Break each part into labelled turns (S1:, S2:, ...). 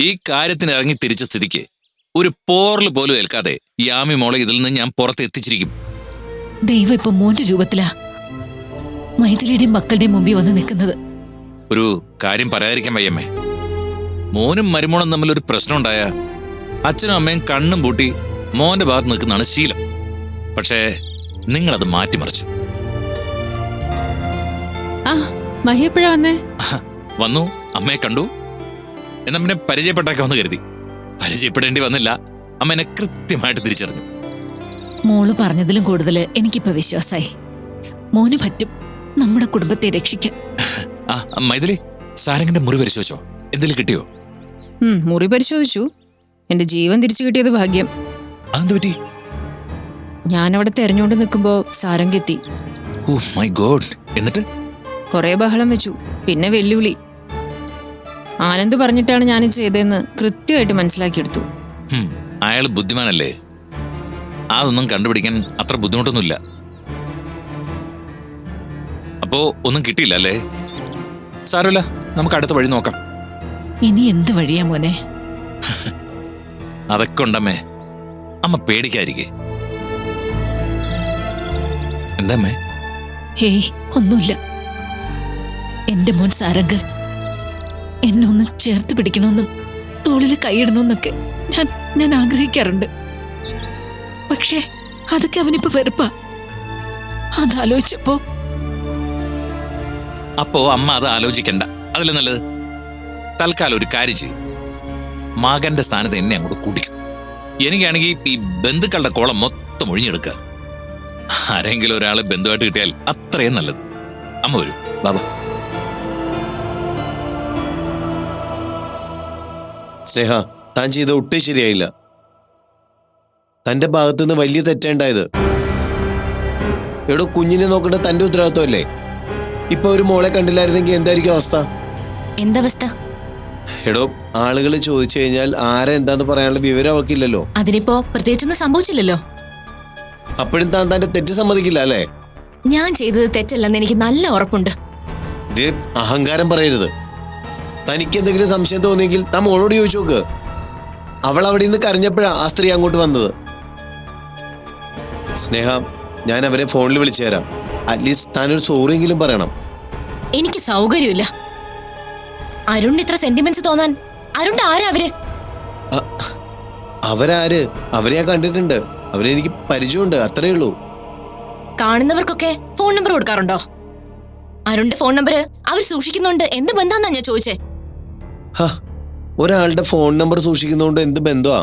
S1: ഈ കാര്യത്തിന് ഇറങ്ങി തിരിച്ച സ്ഥിതിക്ക് ഒരു പോറൽ പോലും ഏൽക്കാതെ യാമി മോളെ ഇതിൽ നിന്ന് ഞാൻ പുറത്ത് എത്തിച്ചിരിക്കും.
S2: ദൈവം ഇപ്പൊ മോന്റെ രൂപത്തിലാ. മൈഥിലിയുടെയും മക്കളുടെയും മുമ്പിൽ വന്ന് നിൽക്കുന്നത്.
S1: ഒരു കാര്യം പറയാതിരിക്കാൻ വയ്യമ്മേ. മോനും മരുമോളും തമ്മിൽ ഒരു പ്രശ്നം ഉണ്ടായ അച്ഛനും അമ്മയും കണ്ണും പൂട്ടി മോന്റെ ഭാഗത്ത് നിൽക്കുന്നതാണ് ശീലം. പക്ഷേ നിങ്ങളത് മാറ്റിമറിച്ചു.
S3: ആ വന്നേ?
S1: വന്നു അമ്മയെ കണ്ടു. എന്നാ പിന്നെ പരിചയപ്പെട്ടേക്കാന്ന് കരുതി. പരിചയപ്പെടേണ്ടി വന്നില്ല. അമ്മ എന്നെ കൃത്യമായിട്ട് തിരിച്ചറിഞ്ഞു.
S2: മോൾ പറഞ്ഞതിലും കൂടുതൽ എനിക്കിപ്പോ വിശ്വാസായി. മോന് പറ്റും നമ്മുടെ കുടുംബത്തെ രക്ഷിക്കാൻ.
S1: ആ മൈഥിലി സാരംഗിന്റെ മുറി പരിശോധിച്ചോ? എന്തെങ്കിലും കിട്ടിയോ?
S3: മുറി പരിശോധിച്ചു. എന്റെ ജീവൻ തിരിച്ചു കിട്ടിയത് ഭാഗ്യം.
S1: അതെന്ത് പറ്റി?
S3: ഞാനവിടെ തെരഞ്ഞുകൊണ്ട് നിൽക്കുമ്പോ സാരംഗെത്തി
S1: ഓ മൈ ഗോഡ്. എന്നിട്ട്?
S3: കൊറേ ബഹളം വെച്ചു. പിന്നെ വെല്ലുവിളി. ആനന്ദ് പറഞ്ഞിട്ടാണ് ഞാൻ ചെയ്തതെന്ന് കൃത്യമായിട്ട് മനസ്സിലാക്കിയെടുത്തു.
S1: അയാൾ ബുദ്ധിമാനല്ലേ? അതൊന്നും കണ്ടുപിടിക്കാൻ അത്ര ബുദ്ധിമുട്ടൊന്നുമില്ല. അപ്പോ ഒന്നും കിട്ടിയില്ല അല്ലേ? സാരമില്ല നമുക്ക് അടുത്ത വഴി നോക്കാം.
S2: ഇനി എന്ത് വഴിയാ മോനെ?
S1: അതൊക്കെ ഉണ്ടമ്മേ. അമ്മ പേടിക്കാതിരിക്കേ. എന്താമ്മേ?
S2: ഹേയ് ഒന്നുമില്ല. എന്റെ മോൻ സാരംഗ് എന്നെ ഒന്ന് ചേർത്ത് പിടിക്കണമെന്നും തോളിൽ കൈയിടണമെന്നൊക്കെ ഞാൻ ഞാൻ ആഗ്രഹിക്കാറുണ്ട്. പക്ഷേ അതൊക്കെ അവനിപ്പോ വെറുപ്പാ. അതാലോചിച്ചപ്പോ
S1: അപ്പോ അമ്മ അത് ആലോചിക്കണ്ട. അതിൽ നല്ലത്? തൽക്കാലം ഒരു കാര്യം ചെയ്യും. മകന്റെ സ്ഥാനത്ത് എന്നെ അങ്ങോട്ട് കൂട്ടിക്കും. എനിക്കാണെങ്കിൽ ഈ ബന്ധുക്കളുടെ കോളം മൊത്തം ഒഴിഞ്ഞെടുക്കുക. ആരെങ്കിലും ഒരാളെ ബന്ധുവായിട്ട് കിട്ടിയാൽ അത്രയും നല്ലത്. അമ്മ വരൂ. ബാബ.
S4: സ്നേഹ താൻ ചെയ്ത ഒട്ടും ശരിയായില്ല. തന്റെ ഭാഗത്തുനിന്ന് വലിയ തെറ്റുണ്ടായത്. എടോ കുഞ്ഞിനെ നോക്കേണ്ട തന്റെ ഉത്തരവാദിത്വമല്ലേ? ഇപ്പൊ ഒരു മോളെ കണ്ടില്ലായിരുന്നെങ്കിൽ എന്തായിരിക്കും അവസ്ഥ?
S5: എന്തവസ്ഥ?
S4: എടോ ആളുകൾ ചോദിച്ചു കഴിഞ്ഞാൽ ആരെന്താന്ന് പറയാനുള്ള വിവരം അവൾക്കില്ലല്ലോ
S5: അതിനിപ്പോ പ്രത്യേകിച്ചൊന്നും സംഭവിച്ചില്ലല്ലോ.
S4: അപ്പോഴും താൻ തന്റെ തെറ്റ് സമ്മതിക്കില്ല അല്ലേ?
S5: ഞാൻ ചെയ്തത് തെറ്റല്ലെന്ന് എനിക്ക് നല്ല ഉറപ്പുണ്ട്.
S4: അഹങ്കാരം പറയരുത്. തനിക്ക് എന്തെങ്കിലും സംശയം തോന്നിയെങ്കിൽ താൻ മോളോട് ചോദിച്ചു നോക്ക്. അവൾ അവിടെ നിന്ന് കരഞ്ഞപ്പോഴാ ആ സ്ത്രീ അങ്ങോട്ട് വന്നത്. സ്നേഹ ഞാൻ അവരെ ഫോണിൽ വിളിച്ചു തരാം. അറ്റ്ലീസ്റ്റ് താനൊരു സോറിയെങ്കിലും പറയണം.
S5: എനിക്ക് സൗകര്യമില്ല. അരുണിന് ഇത്ര സെന്റിമെന്റ്സ് തോന്നാൻ അരുൺ ആരാ
S4: അവർ? അവരാര്? അവരെ ഞാൻ കണ്ടിട്ടുണ്ട്. അവരെ എനിക്ക് പരിചയമുണ്ട് അത്രേ ഉള്ളൂ.
S5: കാണുന്നവർക്കൊക്കെ ഫോൺ നമ്പർ കൊടുക്കാറുണ്ടോ? അരുണിന്റെ ഫോൺ നമ്പർ അവർ സൂക്ഷിക്കുന്നുണ്ട്. എന്ത് ബന്ധാന്നാ ഞാൻ ചോദിച്ചേ?
S4: ഹ, ഒരാളുടെ ഫോൺ നമ്പർ സൂക്ഷിക്കുന്നതുകൊണ്ട് എന്ത് ബന്ധമാ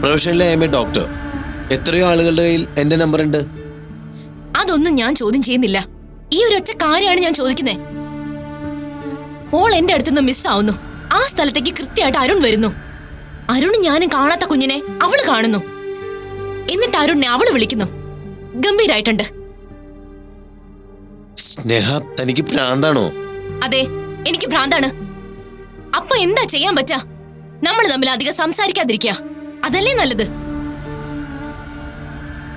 S4: പ്രൊഫഷനിലെ ഐ എം എ ഡോക്ടർ. എത്രയോ ആളുകളുടെ കയ്യിൽ എന്റെ നമ്പർ ഉണ്ട്
S5: അതൊന്നും ഞാൻ ചോദ്യം ചെയ്യുന്നില്ല. ഈ ഒരു ഒറ്റ കാര്യമാണ് ഞാൻ ചോദിക്കുന്നത് ഓൾ എന്റെ അടുത്തുനിന്ന് മിസ്സാവുന്നു ആ സ്ഥലത്തേക്ക് കൃത്യമായിട്ട് അരുൺ വരുന്നു. അരുൺ ഞാനും കാണാത്ത കുഞ്ഞിനെ അവൾ കാണുന്നു. എന്നിട്ട് അരുണിനെ അവൾ വിളിക്കുന്നു. ഗംഭീരായിട്ടുണ്ട്.
S4: സ്നേഹ തനിക്ക് ഭ്രാന്താണോ
S5: അതെ എനിക്ക് ഭ്രാന്താണ് അപ്പൊ എന്താ ചെയ്യാൻ പറ്റാ? നമ്മൾ തമ്മിൽ അധികം സംസാരിക്കാതിരിക്കുക അതല്ലേ നല്ലത്?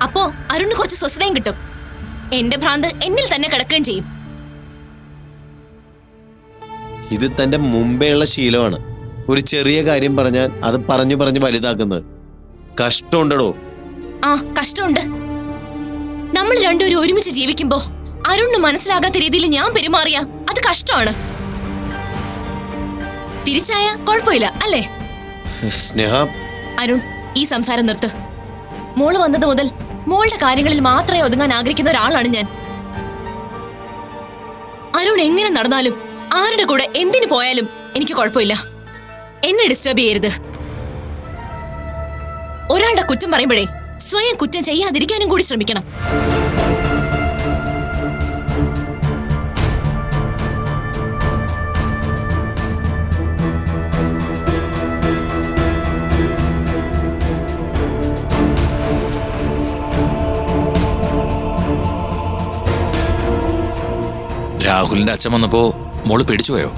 S5: അപ്പോ അരുണ് കുറച്ച് സ്വസ്ഥതയും കിട്ടും. എന്റെ ഭ്രാന്ത് എന്നിൽ തന്നെ കിടക്കുകയും ചെയ്യും.
S4: ഇത് തന്റെ മുമ്പേ ഉള്ള ശീലമാണ്. ഒരു ചെറിയ കാര്യം പറഞ്ഞാൽ അത് പറഞ്ഞു പറഞ്ഞു വലുതാക്കുന്നത്. കഷ്ടമുണ്ടടോ.
S5: ആ കഷ്ടമുണ്ട്. നമ്മൾ രണ്ടുപേരും ഒരുമിച്ച് ജീവിക്കുമ്പോ അരുണ് മനസ്സിലാകാത്ത രീതിയിൽ ഞാൻ പെരുമാറിയ? അത് കഷ്ടമാണ്. തിരിച്ചായ കുഴപ്പമില്ല അല്ലേ?
S4: സ്നേഹ.
S5: അരുൺ ഈ സംസാരം നിർത്ത്. മോൾ വന്നത് മുതൽ മോളുടെ കാര്യങ്ങളിൽ മാത്രമേ ഒതുങ്ങാൻ ആഗ്രഹിക്കുന്ന ഒരാളാണ് ഞാൻ. അരുൺ എങ്ങനെ നടന്നാലും ആരുടെ കൂടെ എന്തിനു പോയാലും എനിക്ക് കുഴപ്പമില്ല. എന്നെ ഡിസ്റ്റർബ് ചെയ്യരുത്. ഒരാളുടെ കുറ്റം പറയുമ്പോഴേ സ്വയം കുറ്റം ചെയ്യാതിരിക്കാനും കൂടി ശ്രമിക്കണം.
S1: രാഹുലിന്റെ അച്ഛൻ വന്നപ്പോ മോൾ പേടിച്ചുപോയോ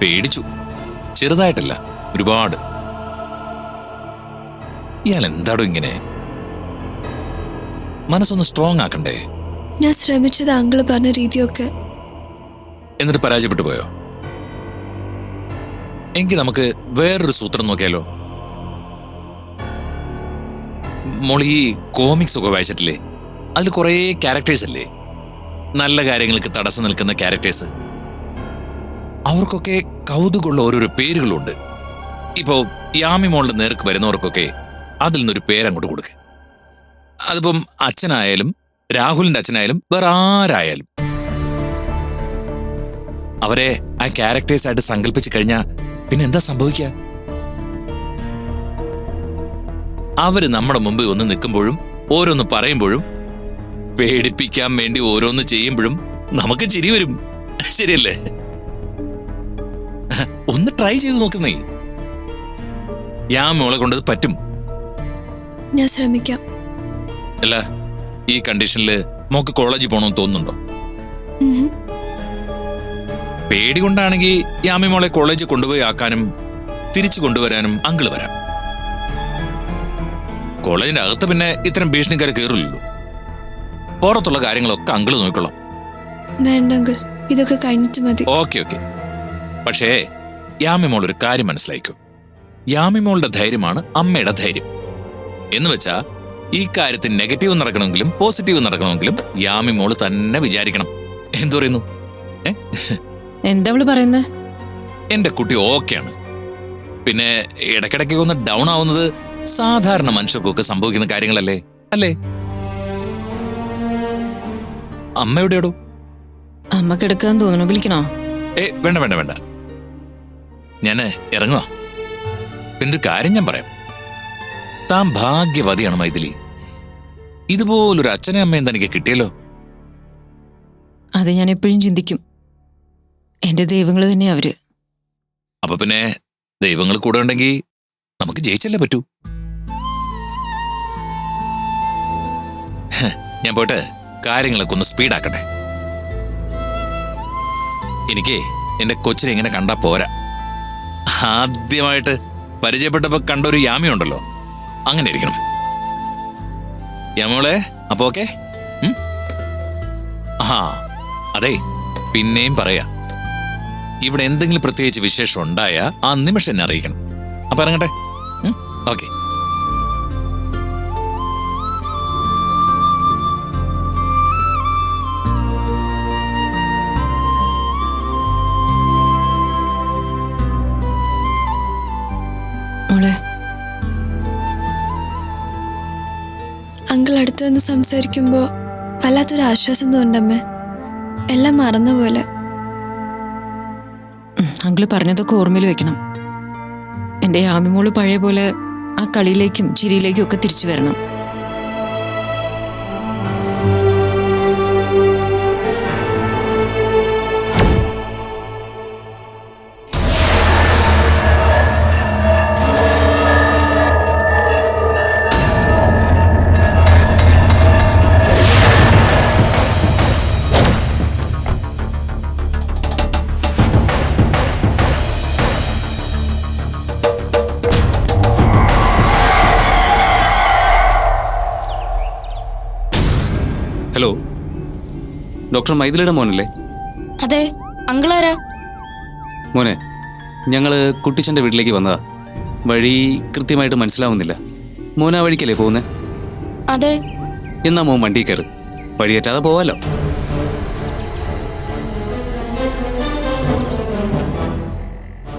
S1: പേടിച്ചു. ചെറുതായിട്ടല്ല ഒരുപാട്. ഇയാൾ എന്താടോ ഇങ്ങനെ? മനസ്സൊന്ന് സ്ട്രോങ് ആക്കണ്ടേ?
S6: ഞാൻ ശ്രമിച്ചത് അങ്കിൾ പറഞ്ഞ രീതിയൊക്കെ.
S1: എന്നിട്ട് പരാജയപ്പെട്ടു പോയോ? എങ്കിൽ നമുക്ക് വേറൊരു സൂത്രം നോക്കിയാലോ? മോളി ഈ കോമിക്സ് ഒക്കെ വായിച്ചിട്ടില്ലേ? അതിൽ കുറേ ക്യാരക്ടേഴ്സ് അല്ലേ നല്ല കാര്യങ്ങൾക്ക് തടസ്സം നിൽക്കുന്ന ക്യാരക്ടേഴ്സ് അവർക്കൊക്കെ കൗതുകമുള്ള ഓരോരോ പേരുകളുണ്ട്. ഇപ്പോൾ യാമി മോളുടെ നേർക്ക് വരുന്നവർക്കൊക്കെ അതിൽ നിന്നൊരു പേരങ്ങോട്ട് കൊടുക്കുക അതിപ്പം അച്ഛനായാലും രാഹുലിന്റെ അച്ഛനായാലും വേറെ ആരായാലും. അവരെ ആ ക്യാരക്ടേഴ്സ് ആയിട്ട് സങ്കല്പിച്ച് കഴിഞ്ഞാൽ പിന്നെ എന്താ സംഭവിക്കുക അവർ നമ്മുടെ മുമ്പിൽ ഒന്ന് നിൽക്കുമ്പോഴും ഓരോന്ന് പറയുമ്പോഴും പേടിപ്പിക്കാൻ വേണ്ടി ഓരോന്ന് ചെയ്യുമ്പോഴും നമുക്ക് ചിരി വരും. ശരിയല്ലേ? ഒന്ന് ട്രൈ ചെയ്ത് നോക്കുന്നേ. ഞാൻ മോളെ കൊണ്ടത് പറ്റും.
S4: ഞാൻ ശ്രമിക്കാം.
S1: അല്ല ഈ കണ്ടീഷനിൽ മോക്ക് കോളേജിൽ പോകണമെന്ന് തോന്നുന്നുണ്ടോ? പേടി കൊണ്ടാണെങ്കിൽ യാമി മോളെ കോളേജിൽ കൊണ്ടുപോയി ആക്കാനും തിരിച്ചു കൊണ്ടുവരാനും അങ്കിൾ വരാം. കോളേജിന്റെ അകത്ത് പിന്നെ ഇത്തരം ഭീഷണിക്കാർ കയറില്ലല്ലോ പുറത്തുള്ള കാര്യങ്ങളൊക്കെ അങ്കിൾ
S4: വേണ്ട അങ്കിൾ ഇതൊക്കെ കഴിഞ്ഞിട്ട് മതി.
S1: Okay okay. പക്ഷേ യാമിമോൾ ഒരു കാര്യം മനസ്സിലാക്കൂ യാമിമോളുടെ ധൈര്യമാണ് അമ്മയുടെ ധൈര്യം. എന്ന് വെച്ചാ ഈ കാര്യത്തിൽ നെഗറ്റീവ് നടക്കണമെങ്കിലും പോസിറ്റീവ് നടക്കണമെങ്കിലും യാമി മോൾ തന്നെ വിചാരിക്കണം. എന്തു പറയുന്നു?
S3: എന്താ അവൾ പറയുന്നത്
S1: എന്റെ കുട്ടി ഓക്കെയാണ്. പിന്നെ ഇടയ്ക്കിടയ്ക്ക് ഒന്ന് ഡൗൺ ആവുന്നത് സാധാരണ മനുഷ്യർക്കൊക്കെ സംഭവിക്കുന്ന കാര്യങ്ങളല്ലേ? അല്ലേ? അമ്മ എവിടെയാടോ?
S3: അമ്മ കിടക്കാൻ തോന്നുന്നു. വിളിക്കണോ?
S1: ഏ വേണ്ട വേണ്ട വേണ്ട. ഞാൻ ഇറങ്ങുക പിന്നെ ഒരു കാര്യം ഞാൻ പറയാം. താൻ ഭാഗ്യവതിയാണ് മൈഥിലി. ഇതുപോലൊരു അച്ഛനെ അമ്മയും തനിക്ക് കിട്ടിയല്ലോ?
S3: അത് ഞാൻ എപ്പോഴും ചിന്തിക്കും. എന്റെ ദൈവങ്ങൾ തന്നെ അവർ.
S1: അപ്പൊ പിന്നെ ദൈവങ്ങൾ കൂടെ ഉണ്ടെങ്കിൽ നമുക്ക് ജയിച്ചല്ലേ പറ്റൂ? ഞാൻ പോയിട്ട് കാര്യങ്ങളൊക്കെ ഒന്ന് സ്പീഡാക്കട്ടെ എനിക്ക് എന്റെ കൊച്ചിനെ ഇങ്ങനെ കണ്ടാൽ പോരാ. ആദ്യമായിട്ട് പരിചയപ്പെട്ടപ്പോൾ കണ്ട ഒരു യാമി ഉണ്ടല്ലോ അങ്ങനെ ഇരിക്കണം യാമോളെ അപ്പൊ ഓക്കെ? ആ അതെ പിന്നെയും പറയാ. ഇവിടെ എന്തെങ്കിലും പ്രത്യേകിച്ച് വിശേഷം ഉണ്ടായാൽ ആ നിമിഷം എന്നെ അറിയിക്കണം. അപ്പൊ ഇറങ്ങട്ടെ? ഓക്കെ.
S4: അങ്കിൾ അടുത്ത് വന്ന് സംസാരിക്കുമ്പോൾ വല്ലാത്തൊരു ആശ്വാസം തോന്നണ്ടമ്മേ എല്ലാം മറന്ന പോലെ
S3: അങ്കിൾ പറഞ്ഞതൊക്കെ ഓർമ്മയിൽ വെക്കണം. എന്റെ ആമിമോൾ പഴയ പോലെ ആ കളിയിലേക്കും ചിരിയിലേക്കും ഒക്കെ തിരിച്ചു വരണം.
S7: ഡോക്ടർ മൈഥിലിയുടെ മോനല്ലേ?
S5: അതെ അങ്കിളാരാ?
S7: മോനെ ഞങ്ങൾ കുട്ടിച്ചന്റെ വീട്ടിലേക്ക് വന്നതാ. വഴി കൃത്യമായിട്ട് മനസ്സിലാവുന്നില്ല. മോന വഴിക്കല്ലേ പോകുന്നേ?
S5: അതെ.
S7: എന്നാ മോൻ വണ്ടി കയറി. വഴിയേറ്റാതെ പോവാലോ.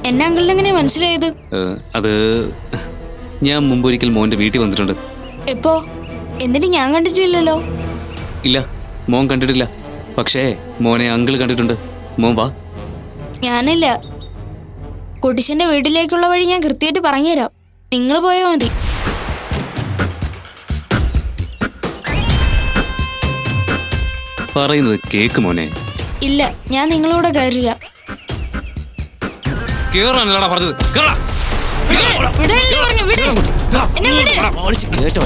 S5: എന്നെ അങ്കിളിന് എങ്ങനെ മനസ്സിലായത്?
S7: അത് ഞാൻ മുമ്പ് ഒരിക്കൽ മോന്റെ വീട്ടിൽ വന്നിട്ടുണ്ട്.
S5: എപ്പോ? എന്നിട്ട് ഞാൻ കണ്ടിട്ടില്ലല്ലോ?
S7: ഇല്ല മോൻ കണ്ടിട്ടില്ല. പക്ഷേ മോനെ അങ്കിൾ കണ്ടിട്ടുണ്ട്. മോൻ വാ.
S5: ഞാനില്ല. കുട്ടിശന്റെ വീട്ടിലേക്കുള്ള വഴി ഞാൻ കൃത്യമായിട്ട് പറഞ്ഞുതരാം. നിങ്ങൾ പോയാൽ മതി.
S7: പറയുന്നത് കേക്ക് മോനെ.
S5: ഇല്ല ഞാൻ നിങ്ങളോട് കയറില്ല.
S7: കേറാനല്ലടാ പറഞ്ഞത്. കേറാ. കേട്ടോ.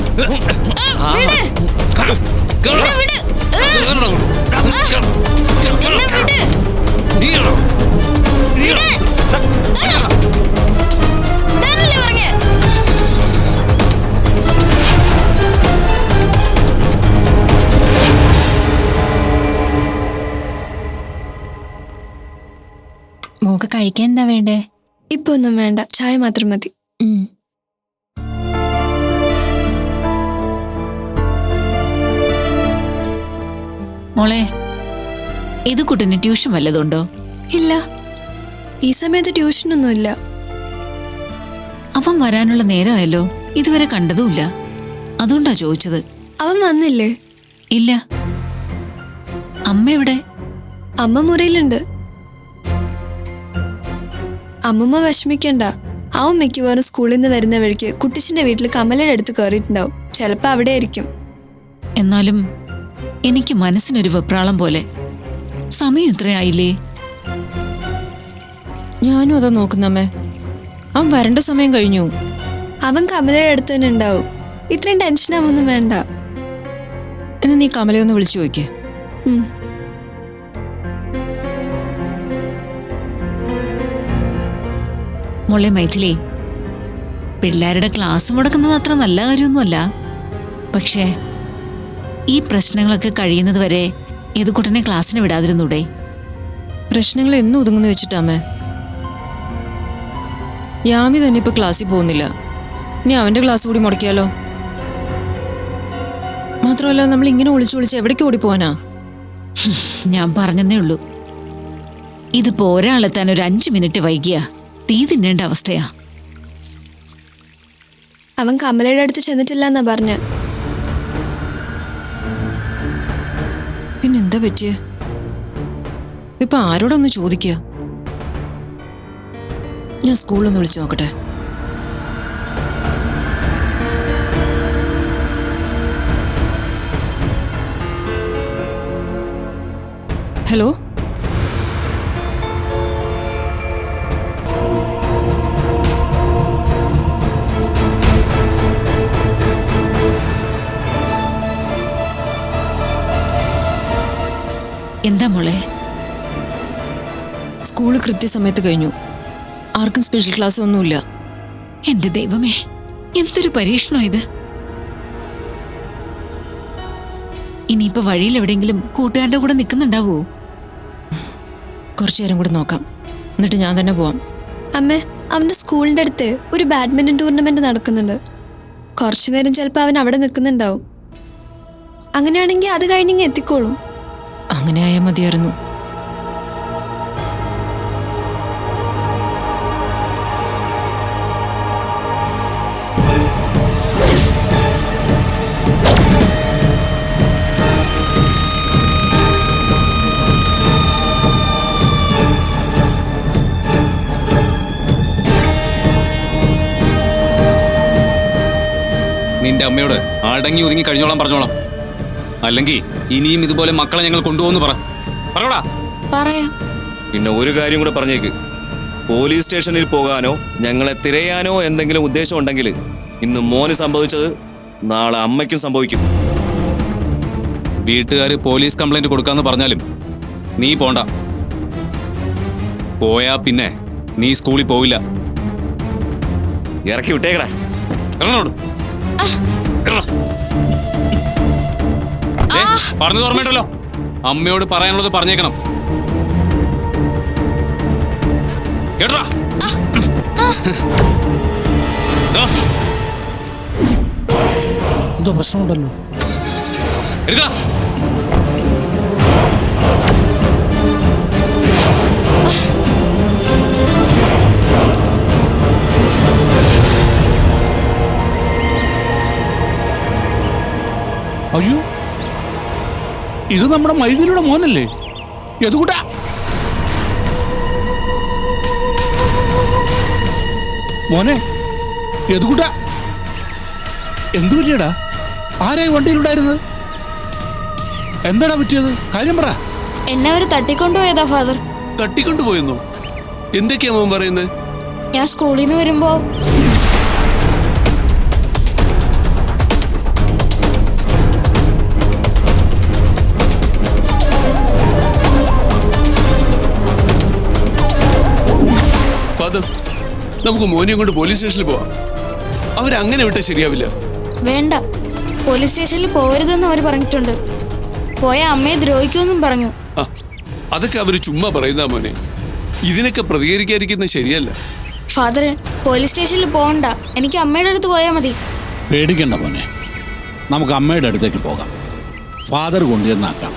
S2: മോക്ക് കഴിക്കാൻ എന്താ വേണ്ടേ?
S4: ഇപ്പൊ ഒന്നും വേണ്ട. ചായ മാത്രം മതി.
S2: മോളെ ഇത് കുട്ടിന് ട്യൂഷൻ വല്ലതുണ്ടോ?
S4: ഇല്ല. ഈ സമയത്ത് ട്യൂഷനൊന്നുമില്ല.
S2: അവൻ വരാനുള്ള നേരമായല്ലോ ഇതുവരെ കണ്ടതുമില്ല. അതുകൊണ്ടാ ചോദിച്ചത്.
S4: അവൻ വന്നില്ലേ?
S2: ഇല്ല. അമ്മ എവിടെ
S4: അമ്മ മുറിയിലുണ്ട്. അമ്മമ്മ വിഷമിക്കണ്ട. അവൻ മിക്കവാറും സ്കൂളിൽ നിന്ന് വരുന്ന വഴിക്ക് കുട്ടിച്ചിന്റെ വീട്ടിൽ കമലയുടെ അടുത്ത് കയറിയിട്ടുണ്ടാവും. ചിലപ്പോ അവിടെ ആയിരിക്കും
S2: എന്നാലും എനിക്ക് മനസ്സിനൊരു വെപ്രാളം പോലെ. സമയം ഇത്രയായില്ലേ?
S3: ഞാനും അതാ നോക്കുന്നമ്മേ. അവൻ വരണ്ട സമയം കഴിഞ്ഞു.
S4: അവൻ കമലയുടെ അടുത്ത് തന്നെ ഉണ്ടാവും. ഇത്രയും ടെൻഷൻ ആവൊന്നും വേണ്ട.
S3: എന്ന് നീ കമലയൊന്ന് വിളിച്ചു നോക്കിയേ.
S2: മോളെ മൈഥിലി പിള്ളേരുടെ ക്ലാസ് മുടക്കുന്നത് അത്ര നല്ല കാര്യമൊന്നുമല്ല. പക്ഷേ ഈ പ്രശ്നങ്ങളൊക്കെ കഴിയുന്നത് വരെ യദുക്കുട്ടനെ ക്ലാസ്സിന് വിടാതിരുന്നൂടെ?
S3: പ്രശ്നങ്ങൾ എന്നും ഒതുങ്ങുന്നു വെച്ചിട്ടാമേ യാമി തന്നെ ഇപ്പൊ ക്ലാസ്സിൽ പോകുന്നില്ല. ഇനി അവന്റെ ക്ലാസ് കൂടി മുടക്കിയാലോ? മാത്രമല്ല നമ്മൾ ഇങ്ങനെ ഒളിച്ചു ഒളിച്ച് എവിടേക്ക് ഓടിപ്പോവാനാ?
S2: ഞാൻ പറഞ്ഞതേ ഉള്ളൂ. ഇതിപ്പോ തന്നെ ഒരു അഞ്ചു മിനിറ്റ് വൈകിയ. തീ തിന്നേണ്ട അവസ്ഥയാ.
S4: അവൻ കമലയുടെ അടുത്ത് ചെന്നിട്ടില്ല എന്നാ പറഞ്ഞ.
S3: പിന്നെന്താ പറ്റിയേ? ഇപ്പൊ ആരോടൊന്ന് ചോദിക്കുക ഞാൻ സ്കൂളിലൊന്ന് വിളിച്ചു നോക്കട്ടെ. ഹലോ?
S2: എന്താ മോളെ?
S3: സ്കൂൾ കൃത്യസമയത്ത് കഴിഞ്ഞു. ആർക്കും സ്പെഷ്യൽ ക്ലാസ് ഒന്നുമില്ല.
S2: എന്റെ ദൈവമേ എന്തൊരു പരീക്ഷണോ ഇത്. ഇനിയിപ്പോ വഴിയിൽ എവിടെയെങ്കിലും കൂട്ടുകാരുടെ കൂടെ നിൽക്കുന്നുണ്ടാവോ?
S3: കുറച്ചു നേരം കൂടെ നോക്കാം. എന്നിട്ട് ഞാൻ തന്നെ പോവാം.
S4: അമ്മേ അവന്റെ സ്കൂളിന്റെ അടുത്ത് ഒരു ബാഡ്മിന്റൺ ടൂർണമെന്റ് നടക്കുന്നുണ്ട്. കുറച്ചു നേരം ചിലപ്പോൾ അവൻ അവിടെ നിൽക്കുന്നുണ്ടാവും. അങ്ങനെയാണെങ്കിൽ അത് കഴിഞ്ഞെങ്കിൽ എത്തിക്കോളും.
S3: അങ്ങനെ ആയാൽ മതിയായിരുന്നു.
S7: നിന്റെ അമ്മയോട് ആടങ്ങി ഒതുങ്ങി കഴിഞ്ഞോളാം പറഞ്ഞോളാം. അല്ലെങ്കിൽ ഇനിയും ഇതുപോലെ മക്കളെ ഞങ്ങൾ കൊണ്ടുപോകുന്നു പറ. പറയടാ.
S2: പറയാ.
S8: പിന്നെ ഒരു കാര്യം കൂടെ പറഞ്ഞേക്ക്. പോലീസ് സ്റ്റേഷനിൽ പോകാനോ ഞങ്ങളെ തിരയാനോ എന്തെങ്കിലും ഉദ്ദേശം ഉണ്ടെങ്കിൽ ഇന്ന് മോന് സംഭവിച്ചത് നാളെ അമ്മയ്ക്കും സംഭവിക്കും.
S7: വീട്ടുകാർ പോലീസ് കംപ്ലൈന്റ് കൊടുക്കാന്ന് പറഞ്ഞാലും നീ പോണ്ട. പോയാ പിന്നെ നീ സ്കൂളിൽ പോവില്ല.
S8: ഇറക്കി വിട്ടേക്കടാ.
S7: ഇറങ്ങോട് പറഞ്ഞത് ഓർമ്മയുണ്ടല്ലോ. അമ്മയോട് പറയാനുള്ളത് പറഞ്ഞേക്കണം. കേട്ടോ? ദാ,
S9: എന്തോ പ്രശ്നമുണ്ടല്ലോ.
S7: എടുക്ക.
S9: അയ്യോ. ഇത് നമ്മുടെ മൈതിലൂടെ മോനല്ലേ? എതുകൂട്ടാ മോനെ എതുകൂട്ടാ എന്തു പറ്റിയടാ? ആരായി വണ്ടിയിലുണ്ടായിരുന്നത്? എന്താടാ പറ്റിയത്? കാര്യം പറ.
S10: എന്നെ അവർ തട്ടിക്കൊണ്ടുപോയതാ ഫാദർ.
S11: തട്ടിക്കൊണ്ടുപോയെന്നോ? എന്തൊക്കെയാ മോൻ പറയുന്നത്
S10: ഞാൻ സ്കൂളിൽ നിന്ന് വരുമ്പോ
S11: നമുക്ക് മോനെയും കൊണ്ട് പോലീസ് സ്റ്റേഷനിൽ പോവാം. അവരങ്ങനെ വിട്ടാൽ ശരിയാവില്ല.
S10: വേണ്ട. പോലീസ് സ്റ്റേഷനിൽ പോകരുതെന്ന് അവർ പറഞ്ഞിട്ടുണ്ട്. പോയ അമ്മയെ ദ്രോഹിക്കുമെന്നും പറഞ്ഞു.
S11: ആ അതൊക്കെ അവർ ചുമ്മാ പറയുന്ന മോനെ. ഇതിനൊക്കെ പ്രതികരിക്കാതിരിക്കുന്നത് ശരിയല്ല.
S10: ഫാദർ പോലീസ് സ്റ്റേഷനിൽ പോകണ്ട എനിക്ക് അമ്മയുടെ അടുത്ത് പോയാൽ മതി.
S9: പേടിക്കണ്ട മോനെ. നമുക്ക് അമ്മയുടെ അടുത്തേക്ക് പോകാം. ഫാദർ കൊണ്ടുവന്നാക്കാം.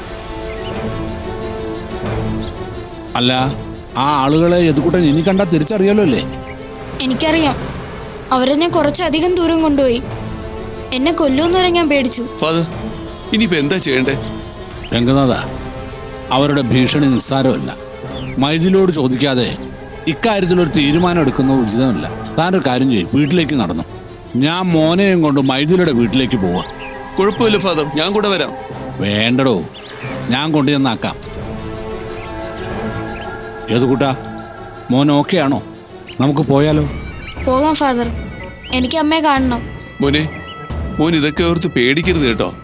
S9: അല്ല ആ ആളുകളെ എതുകൂട്ടൻ ഇനി കണ്ടാൽ തിരിച്ചറിയാലോ അല്ലേ?
S10: എനിക്കറിയാം. അവരെന്നെ കുറച്ചധികം ദൂരം കൊണ്ടുപോയി. എന്നെ കൊല്ലൂന്ന് വരെ ഞാൻ പേടിച്ചു.
S12: ഫാദർ ഇനിയിപ്പോ എന്താ ചെയ്യണ്ടേ?
S9: രംഗനാഥ അവരുടെ ഭീഷണി നിസ്സാരമല്ല. മൈഥിലോട് ചോദിക്കാതെ ഇക്കാര്യത്തിൽ ഒരു തീരുമാനം എടുക്കുന്നത് ഉചിതമല്ല. താനൊരു കാര്യം ചെയ്യും വീട്ടിലേക്ക് നടന്നു. ഞാൻ മോനെയും കൊണ്ട് മൈഥിലിയുടെ വീട്ടിലേക്ക് പോവാ.
S12: കുഴപ്പമില്ല ഫാദർ. ഞാൻ കൂടെ വരാം.
S9: വേണ്ടടോ. ഞാൻ കൊണ്ടുചെന്നാക്കാം. ഏത് കൂട്ടാ? മോൻ ഓക്കെ ആണോ നമുക്ക് പോയാലോ?
S10: പോകാം ഫാദർ. എനിക്ക് അമ്മയെ കാണണം.
S12: മോനെ മോൻ ഇതൊക്കെ ഓർത്ത് പേടിക്കരുത് കേട്ടോ.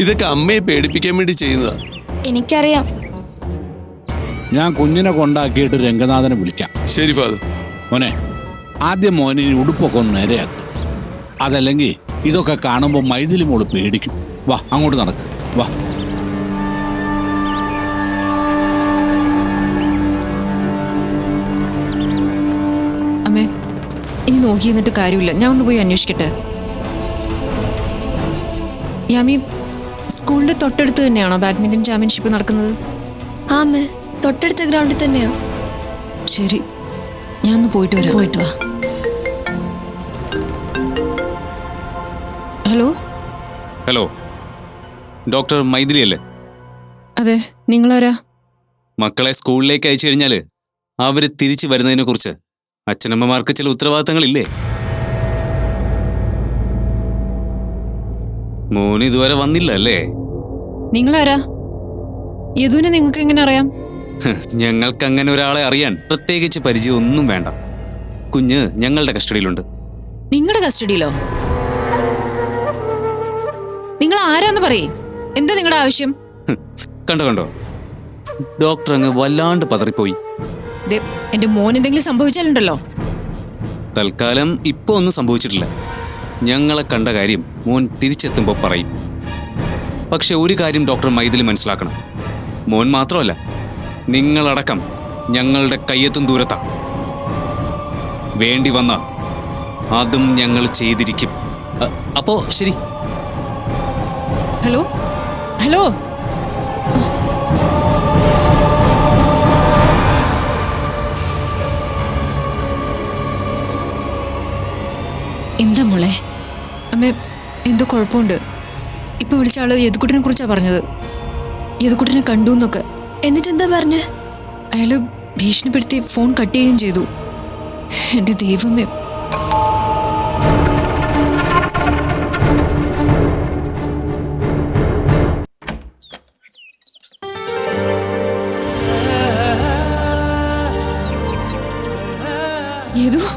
S12: ഇതൊക്കെ അമ്മയെ പേടിപ്പിക്കാൻ വേണ്ടി ചെയ്യുന്നതാ.
S10: എനിക്കറിയാം.
S9: ഞാൻ കുഞ്ഞിനെ കൊണ്ടാക്കിയിട്ട് രംഗനാഥനെ വിളിക്കാം.
S12: ശരി ഫാദർ.
S9: മോനെ ആദ്യം മോനെ ഈ ഉടുപ്പൊക്കെ ഒന്ന് നേരെയാക്കും. അതല്ലെങ്കിൽ ഇതൊക്കെ കാണുമ്പോൾ മൈഥിലി മോൾ പേടിക്കും. വാ അങ്ങോട്ട് നടക്ക്. വാ.
S3: നോക്കി നിന്നിട്ട് കാര്യമില്ല. ഞാൻ ഒന്ന് പോയി അന്വേഷിക്കട്ടെ. യാമി സ്കൂളിന്റെ തൊട്ടടുത്ത് തന്നെയാണോ ബാഡ്മിന്റൺ ചാമ്പ്യൻഷിപ്പ് നടക്കുന്നത്?
S4: ആമേ തൊട്ടടുത്ത ഗ്രൗണ്ടിൽ തന്നെയാ.
S3: ശരി. ഞാൻ ഒന്ന് പോയിട്ട് വരാം.
S2: പോയിട്ട് വാ.
S3: ഹലോ?
S7: ഹലോ. ഡോക്ടർ മൈഥിലി അല്ലേ?
S3: അതെ നിങ്ങളാരാ?
S7: മക്കളെ സ്കൂളിലേക്ക് അയച്ചു കഴിഞ്ഞാൽ അവർ തിരിച്ചു വരുന്നതിനെ കുറിച്ച് അച്ഛനമ്മമാർക്ക് ചില ഉത്തരവാദിത്തങ്ങളില്ലേ? മോന് ഇതുവരെ വന്നില്ല അല്ലേ?
S3: നിങ്ങളാരാ? യദുവിനെ നിങ്ങൾക്ക് എങ്ങനെ അറിയാം?
S7: ഞങ്ങൾക്ക് അങ്ങനെ ഒരാളെ അറിയാൻ പ്രത്യേകിച്ച് പരിചയമൊന്നും വേണ്ട. കുഞ്ഞ് ഞങ്ങളുടെ കസ്റ്റഡിയിലുണ്ട്.
S3: നിങ്ങളുടെ കസ്റ്റഡിയിലോ? നിങ്ങൾ ആരാന്ന് പറയേ. എന്താ നിങ്ങളുടെ ആവശ്യം?
S7: കണ്ടോ കണ്ടോ? ഡോക്ടർ അങ്ങ് വല്ലാണ്ട് പതറിപ്പോയി.
S3: എന്റെ മോൻ എന്തെങ്കിലും സംഭവിച്ചാലുണ്ടല്ലോ.
S7: തൽക്കാലം ഇപ്പൊ ഒന്നും സംഭവിച്ചിട്ടില്ല. ഞങ്ങളെ കണ്ട കാര്യം മോൻ തിരിച്ചെത്തുമ്പോൾ പറയും. പക്ഷെ ഒരു കാര്യം ഡോക്ടർ മൈദിൽ മനസ്സിലാക്കണം. മോൻ മാത്രമല്ല നിങ്ങളടക്കം ഞങ്ങളുടെ കയ്യെത്തും ദൂരത്താ. വേണ്ടി വന്ന അതും ഞങ്ങൾ ചെയ്തിരിക്കും. അപ്പോ ശരി.
S3: ഹലോ? ഹലോ?
S2: എന്താ മോളെ?
S3: അമ്മേ എന്തോ കുഴപ്പമുണ്ട്. ഇപ്പൊ വിളിച്ച ആൾ യദുക്കുട്ടിനെ കുറിച്ചാ പറഞ്ഞത്. യദുക്കുട്ടിനെ കണ്ടു എന്നൊക്കെ.
S4: എന്നിട്ട് എന്താ പറഞ്ഞ?
S3: അയാൾ ഭീഷണിപ്പെടുത്തി ഫോൺ കട്ട് ചെയ്യുകയും ചെയ്തു. എന്റെ ദൈവമേ. യദു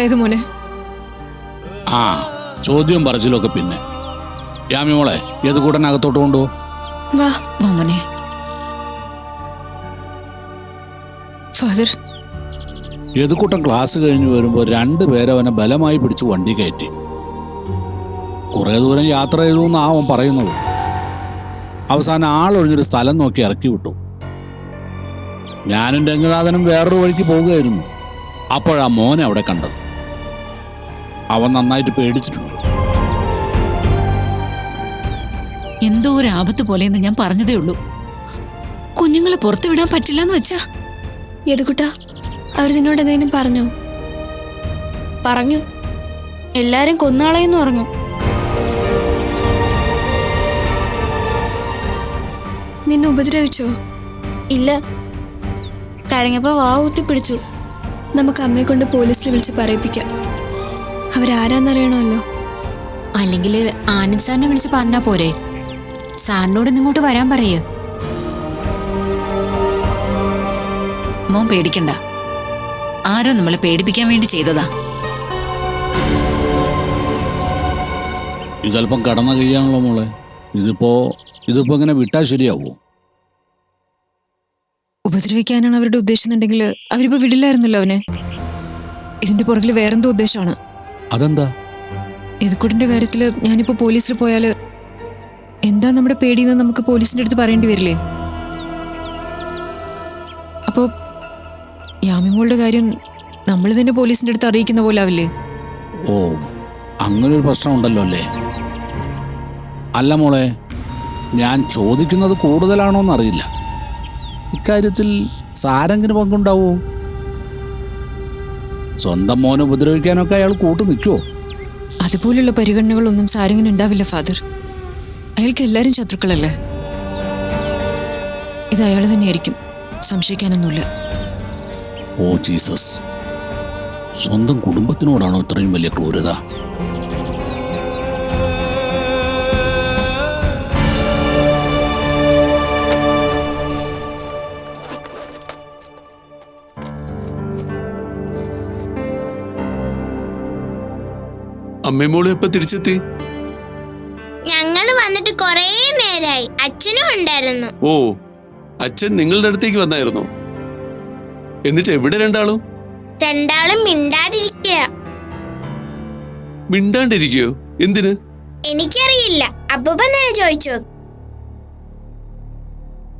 S3: ഉണ്ടായത് മോനെ?
S9: ആ ചോദ്യം പറച്ചിലൊക്കെ പിന്നെ. യാമി മോളെ ഏത് കൂടനകത്തോട്ട് കൊണ്ടു
S4: വാ
S2: വാ മോനെ.
S3: ഫാദർ.
S9: യദുക്കൂട്ടം ക്ലാസ് കഴിഞ്ഞ് വരുമ്പോൾ രണ്ടുപേരെ അവനെ ബലമായി പിടിച്ച് വണ്ടി കയറ്റി. കുറേ ദൂരം യാത്ര ചെയ്തു എന്നാ അവൻ പറയുന്നത്. അവസാനം ആളൊഴിഞ്ഞൊരു സ്ഥലം നോക്കി ഇറക്കി വിട്ടു. ഞാനും രംഗനാഥനും വേറൊരു വഴിക്ക് പോവുകയായിരുന്നു അപ്പോഴാ മോനെ അവിടെ കണ്ടത്. അവൻ നന്നായിട്ട് പേടിച്ചിട്ടുണ്ട്.
S2: എന്തോ ഒരു ആപത്ത് പോലെയെന്ന് ഞാൻ പറഞ്ഞതേ ഉള്ളൂ. കുഞ്ഞുങ്ങളെ പുറത്തു വിടാൻ പറ്റില്ല എന്ന് വെച്ചാ
S4: യദുകുട്ട അവർ നിന്നോട് എന്തെങ്കിലും പറഞ്ഞു?
S10: പറഞ്ഞു. എല്ലാരും കൊന്നാളയെന്ന് പറഞ്ഞു.
S4: നിന്നെ ഉപദ്രവിച്ചോ?
S10: ഇല്ല. കരങ്ങപ്പ വാ പിടിച്ചു
S4: നമുക്ക് അമ്മയെ കൊണ്ട് പോലീസിൽ വിളിച്ച് പറയിപ്പിക്കാം. അവരാരാന്നറിയണമല്ലോ.
S5: അല്ലെങ്കിൽ ആനന്ദ് സാറിനെ വിളിച്ച് പറഞ്ഞാ പോരെ? സാറിനോട് ഇങ്ങോട്ട് വരാൻ പറയേ.
S2: മോൻ പേടിക്കണ്ട. ആരോ നമ്മളെ പേടിപ്പിക്കാൻ വേണ്ടി ചെയ്തതാ.
S9: ഇതല്പം കടന്നു കഴിയാണല്ലോ മോളെ. ഇതിപ്പോ ഇതിപ്പോ ഇങ്ങനെ വിട്ടാൽ ശരിയാവോ?
S3: ഉപദ്രവിക്കാനാണ് അവരുടെ ഉദ്ദേശം എന്നുണ്ടെങ്കിൽ അവരിപ്പോ വിടില്ലായിരുന്നല്ലോ അവനെ. ഇതിന്റെ പുറകിൽ വേറെന്തോ ഉദ്ദേശമാണ്.
S9: അതെന്താ?
S3: എതുക്കുട്ടിന്റെ കാര്യത്തിൽ ഞാനിപ്പോ പോലീസിൽ പോയാൽ എന്താ നമ്മുടെ പേടിയെന്ന് നമുക്ക് പോലീസിന്റെ അടുത്ത് പറയേണ്ടി വരില്ലേ? അപ്പോൾ യാമിമോളുടെ കാര്യം നമ്മൾ തന്നെ പോലീസിന്റെ അടുത്ത് അറിയിക്കുന്ന പോലെ ആവില്ലേ?
S9: ഓ അങ്ങനെ ഒരു പ്രശ്നം ഉണ്ടല്ലോ അല്ലേ? അല്ല മോളെ ഞാൻ ചോദിക്കുന്നത് കൂടുതലാണോന്നറിയില്ല. ഇക്കാര്യത്തിൽ സാരംഗിന് പങ്കുണ്ടാവോ? സ്വന്തം മോനെ ഉപദ്രവിക്കാനൊക്കെ അയാൾ കൂട്ടു നിൽക്കുമോ
S3: അതുപോലുള്ള പരിഗണനകളൊന്നും സാരംഗിന് ഉണ്ടാവില്ല ഫാദർ. അയാൾക്ക് എല്ലാവരും ശത്രുക്കളല്ലേ? ഇത് അയാൾ തന്നെയായിരിക്കും. സംശയിക്കാനൊന്നുമില്ല.
S9: Oh Jesus. സ്വന്തം കുടുംബത്തിനോടാണോ ഇത്രയും വലിയ ക്രൂരത?
S12: അമ്മയും മോളും എപ്പോ തിരിച്ചെത്തി.
S10: ഞങ്ങൾ വന്നിട്ട് കൊറേ നേരായി. അച്ഛനും ഉണ്ടായിരുന്നു.
S12: ഓ അച്ഛൻ നിങ്ങളുടെ അടുത്തേക്ക് വന്നായിരുന്നു. എന്നിട്ട് എവിടെ രണ്ടാളും?
S10: രണ്ടാളും മിണ്ടാതിരിക്കുക
S12: മിണ്ടാണ്ടിരിക്കയോ? എന്തിന്?
S10: എനിക്കറിയില്ല. അപ്പൂപ്പൻ തന്നെ ചോദിച്ചു.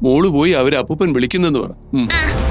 S12: മോൾ പോയി അവർ അപ്പൂപ്പൻ വിളിക്കുന്നെന്ന് പറ. ഉം.
S10: ആ.